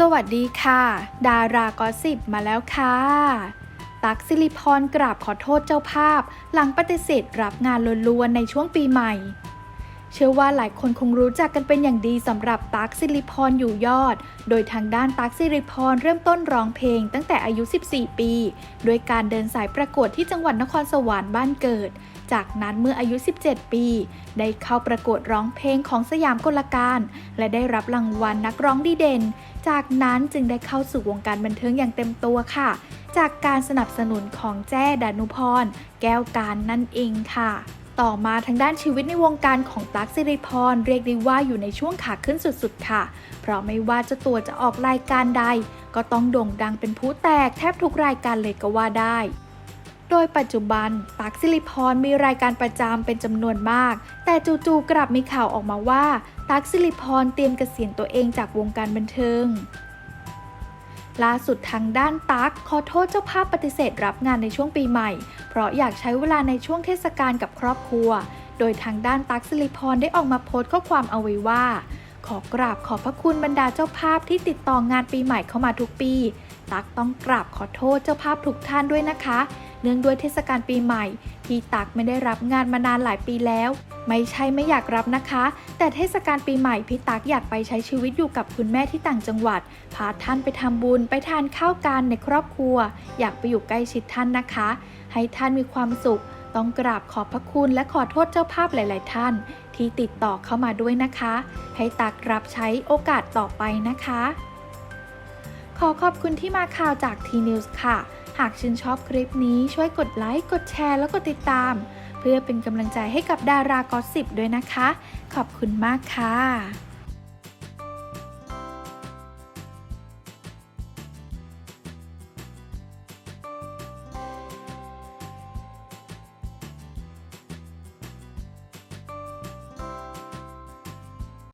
สวัสดีค่ะ ดารากอสิบมาแล้วค่ะ ตักสิริพรกราบขอโทษเจ้าภาพ หลังปฏิเสธรับงานล้วนๆในช่วงปีใหม่ เชื่อว่าหลายคนคงรู้จักกันเป็นอย่างดีสำหรับตั๊กสิริพรอยู่ยอด โดยทางด้านตั๊กสิริพรเริ่มต้นร้องเพลงตั้งแต่อายุ 14 ปี โดยการเดินสายประกวดที่จังหวัดนครสวรรค์บ้านเกิด จากนั้นเมื่ออายุ 17 ปี ได้เข้าประกวดร้องเพลงของสยามกลการ และได้รับรางวัลนักร้องดีเด่น จากนั้นจึงได้เข้าสู่วงการบันเทิงอย่างเต็มตัวค่ะ จากการสนับสนุนของแจ้ดานุพร แก้วการนั่นเองค่ะ ต่อมาทางด้านชีวิตในวงการของตั๊กสิริพรเรียกได้ว่าอยู่ในช่วงขาขึ้นสุดๆ ค่ะ เพราะไม่ว่าจ้าตัวจะออกรายการใด ก็ต้องโด่งดังเป็นผู้แตกแทบทุกรายการเลยก็ว่าได้ โดยปัจจุบันตั๊กสิริพรมีรายการประจำเป็นจำนวนมาก แต่จู่ๆกลับมีข่าวออกมาว่าตั๊กสิริพรเตรียมเกษียณตัวเองจากวงการบันเทิง ล่าสุดทางด้านตั๊กขอโทษเจ้าภาพปฏิเสธรับงานในช่วงปีใหม่ เพราะอยากใช้เวลาในช่วงเทศกาลกับครอบครัว โดยทางด้านตั๊กสิริพรได้ออกมาโพสต์ข้อความเอาไว้ว่า ขอกราบขอบพระคุณบรรดาเจ้าภาพที่ติดต่องานปีใหม่เข้ามาทุกปี ตั๊กต้องกราบขอโทษเจ้าภาพทุกท่านด้วยนะคะ เนื่องด้วยเทศกาลปีใหม่ ที่ตักไม่ได้รับงานมานานหลายปีแล้ว ไม่ใช่ไม่อยากรับนะคะ แต่เทศกาลปีใหม่พี่ตักอยากไปใช้ชีวิตอยู่กับคุณแม่ที่ต่างจังหวัด พาท่านไปทำบุญไปทานข้าวกันในครอบครัว อยากไปอยู่ใกล้ชิดท่านนะคะ ให้ท่านมีความสุข ต้องกราบขอบพระคุณและขอโทษเจ้าภาพหลาย ๆ ท่าน ที่ติดต่อเข้ามาด้วยนะคะ ให้ตักรับใช้โอกาสต่อไปนะคะ ขอขอบคุณที่มาข่าวจากทีนิวส์ค่ะ หากชื่นชอบคลิปนี้ช่วยกดไลค์กดแชร์แล้วกดติดตาม เพื่อเป็นกำลังใจให้กับดารากอสสิบด้วยนะคะ ขอบคุณมากค่ะ